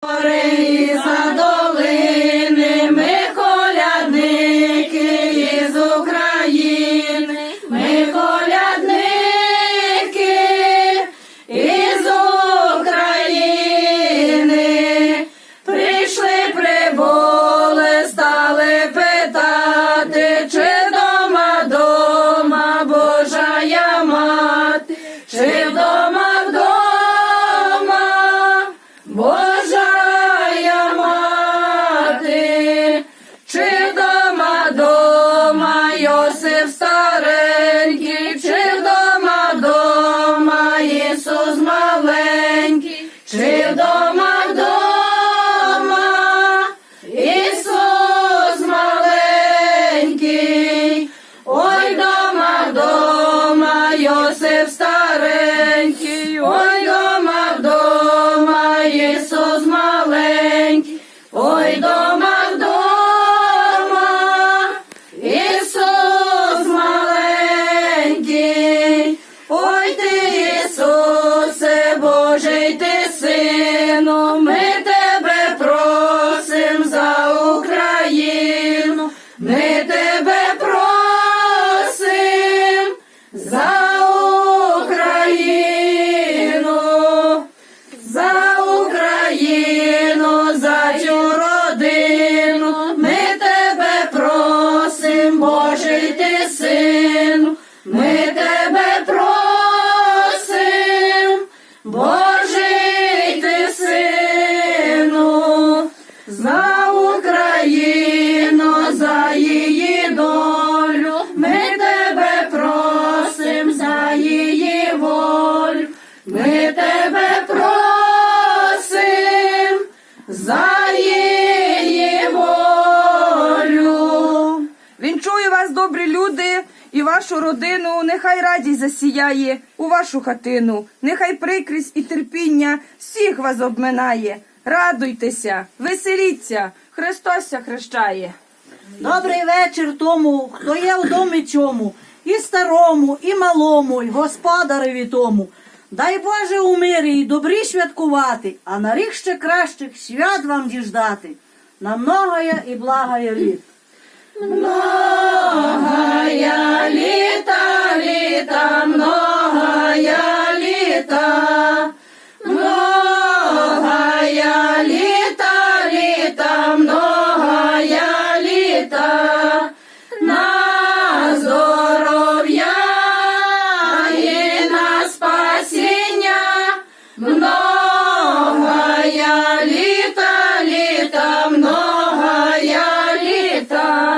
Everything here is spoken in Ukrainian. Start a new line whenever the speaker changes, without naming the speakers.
Hooray! Ой ти,
добрі люди, і вашу родину. Нехай радість засіяє у вашу хатину. Нехай прикрість і терпіння всіх вас обминає. Радуйтеся, веселіться, Христос ся хрещає.
Добрий вечір тому, хто є в домі цьому, і старому, і малому, і господареві тому. Дай Боже у мирі і добрі святкувати, а на рік ще кращих свят вам діждати. На многоє і благоє літ.
Mama.